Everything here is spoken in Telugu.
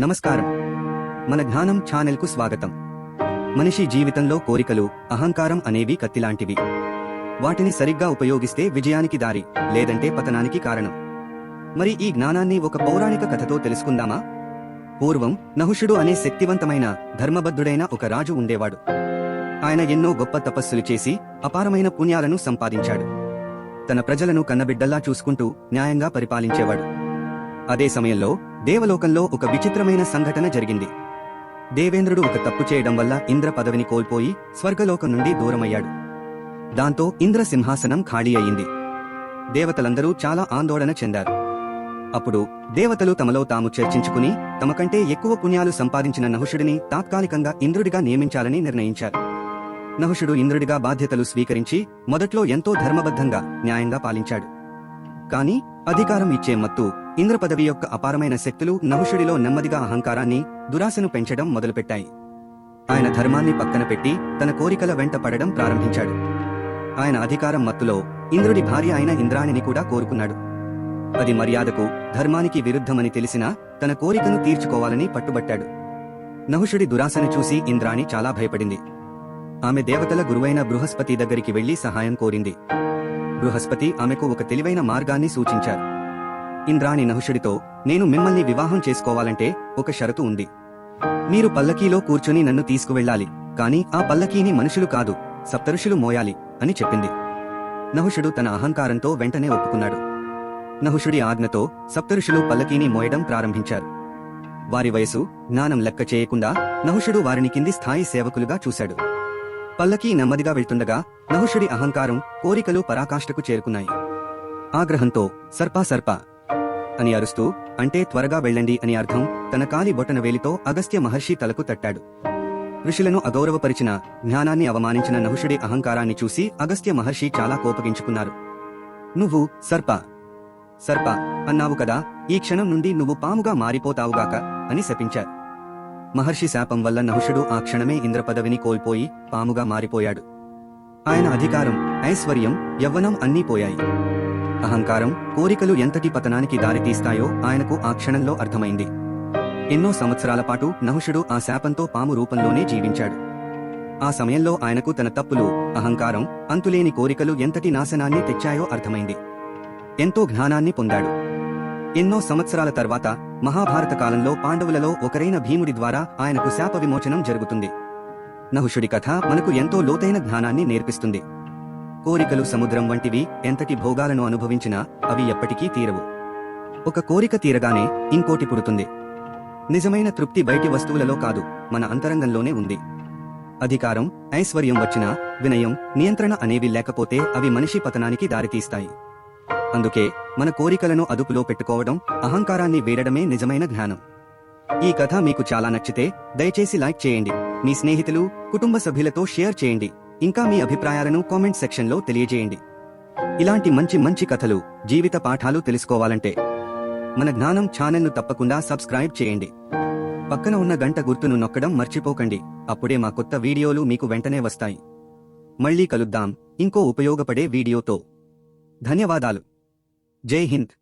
నమస్కారం. మన జ్ఞానం ఛానల్కు స్వాగతం. మనిషి జీవితంలో కోరికలు అహంకారం అనేవి కత్తిలాంటివి. వాటిని సరిగ్గా ఉపయోగిస్తే విజయానికి దారి లేదంటే పతనానికి కారణం. మరి ఈ జ్ఞానాన్ని ఒక పౌరాణిక కథతో తెలుసుకుందామా? పూర్వం నహుషుడు అనే శక్తివంతమైన ధర్మబద్ధుడైన ఒక రాజు ఉండేవాడు. ఆయన ఎన్నో గొప్ప తపస్సులు చేసి అపారమైన పుణ్యాలను సంపాదించాడు. తన ప్రజలను కన్నబిడ్డల్లా చూసుకుంటూ న్యాయంగా పరిపాలించేవాడు. అదే సమయంలో దేవలోకంలో ఒక విచిత్రమైన సంఘటన జరిగింది. దేవేంద్రుడు ఒక తప్పు చేయడం వల్ల ఇంద్ర పదవిని కోల్పోయి స్వర్గలోకం నుండి దూరమయ్యాడు. దాంతో ఇంద్ర సింహాసనం ఖాళీ అయింది. దేవతలందరూ చాలా ఆందోళన చెందారు. అప్పుడు దేవతలు తమలో తాము చర్చించుకుని తమకంటే ఎక్కువ పుణ్యాలు సంపాదించిన నహుషుడిని తాత్కాలికంగా ఇంద్రుడిగా నియమించాలని నిర్ణయించారు. నహుషుడు ఇంద్రుడిగా బాధ్యతలు స్వీకరించి మొదట్లో ఎంతో ధర్మబద్ధంగా న్యాయంగా పాలించాడు. కాని అధికారం ఇచ్చే మత్తు ఇంద్ర పదవి యొక్క అపారమైన శక్తులు నహుషుడిలో నెమ్మదిగా అహంకారాన్ని దురాశను పెంచడం మొదలుపెట్టాయి. ఆయన ధర్మాన్ని పక్కన పెట్టి తన కోరికల వెంట పడడం ప్రారంభించాడు. ఆయన అధికారం మత్తులో ఇంద్రుడి భార్య అయిన ఇంద్రాణిని కూడా కోరుకున్నాడు. అది మర్యాదకు ధర్మానికి విరుద్ధమని తెలిసినా తన కోరికను తీర్చుకోవాలని పట్టుబట్టాడు. నహుషుడి దురాశను చూసి ఇంద్రాణి చాలా భయపడింది. ఆమె దేవతల గురువైన బృహస్పతి దగ్గరికి వెళ్ళి సహాయం కోరింది. బృహస్పతి ఆమెకు ఒక తెలివైన మార్గాన్ని సూచించారు. ఇంద్రాణి నహుషుడితో నేను మిమ్మల్ని వివాహం చేసుకోవాలంటే ఒక షరతు ఉంది. మీరు పల్లకీలో కూర్చుని నన్ను తీసుకువెళ్ళాలి. కాని ఆ పల్లకీని మనుషులు కాదు సప్తరుషులు మోయాలి అని చెప్పింది. నహుషుడు తన అహంకారంతో వెంటనే ఒప్పుకున్నాడు. నహుషుడి ఆజ్ఞతో సప్తరుషులు పల్లకీని మోయడం ప్రారంభించారు. వారి వయసు జ్ఞానం లెక్క చేయకుండా నహుషుడు వారిని కింది స్థాయి సేవకులుగా చూశాడు. పల్లకీ నెమ్మదిగా వెళ్తుండగా నహుషుడి అహంకారం కోరికలు పరాకాష్ఠకు చేరుకున్నాయి. ఆగ్రహంతో సర్పా సర్ప అని అరుస్తూ అంటే త్వరగా వెళ్ళండి అని అర్థం తన కాలి బొటన వేలితో అగస్త్య మహర్షి తలకు తట్టాడు. ఋషులను అగౌరవపరిచిన జ్ఞానాన్ని అవమానించిన నహుషుడి అహంకారాన్ని చూసి అగస్త్య మహర్షి చాలా కోపగించుకున్నారు. నువ్వు సర్ప సర్ప అన్నావు కదా ఈ క్షణం నుండి నువ్వు పాముగా మారిపోతావుగాక అని శపించారు. మహర్షి శాపం వల్ల నహుషుడు ఆ క్షణమే ఇంద్రపదవిని కోల్పోయి పాముగా మారిపోయాడు. ఆయన అధికారం ఐశ్వర్యం యవ్వనం అన్నీ పోయాయి. అహంకారం కోరికలు ఎంతటి పతనానికి దారితీస్తాయో ఆయనకు ఆ క్షణంలో అర్థమైంది. ఎన్నో సంవత్సరాల పాటు నహుషుడు ఆ శాపంతో పాము రూపంలోనే జీవించాడు. ఆ సమయంలో ఆయనకు తన తప్పులు అహంకారం అంతులేని కోరికలు ఎంతటి నాశనాన్ని తెచ్చాయో అర్థమైంది. ఎంతో జ్ఞానాన్ని పొందాడు. ఎన్నో సంవత్సరాల తర్వాత మహాభారత కాలంలో పాండవులలో ఒకరైన భీముడి ద్వారా ఆయనకు శాప విమోచనం జరుగుతుంది. నహుషుడి కథ మనకు ఎంతో లోతైన జ్ఞానాన్ని నేర్పిస్తుంది. కోరికలు సముద్రం వంటివి ఎంతటి భోగాలను అనుభవించినా అవి ఎప్పటికీ తీరవు. ఒక కోరిక తీరగానే ఇంకోటి పుడుతుంది. నిజమైన తృప్తి బయటి వస్తువులలో కాదు మన అంతరంగంలోనే ఉంది. అధికారం ఐశ్వర్యం వచ్చినా వినయం నియంత్రణ అనేవి లేకపోతే అవి మనిషి పతనానికి దారితీస్తాయి. అందుకే మన కోరికలను అదుపులో పెట్టుకోవడం అహంకారాన్ని వేడడమే నిజమైన జ్ఞానం. ఈ కథ మీకు చాలా నచ్చితే దయచేసి లైక్ చేయండి. మీ స్నేహితులు కుటుంబ సభ్యులతో షేర్ చేయండి. ఇంకా మీ అభిప్రాయాలను కామెంట్ సెక్షన్లో తెలియజేయండి. ఇలాంటి మంచి మంచి కథలు జీవిత పాఠాలు తెలుసుకోవాలంటే మన జ్ఞానం ఛానల్ను తప్పకుండా సబ్స్క్రైబ్ చేయండి. పక్కన ఉన్న గంట గుర్తును నొక్కడం మర్చిపోకండి. అప్పుడే మా కొత్త వీడియోలు మీకు వెంటనే వస్తాయి. మళ్ళీ కలుద్దాం. ఇంకో ఉపయోగపడే వీడియోతో. ధన్యవాదాలు. జై హింద్.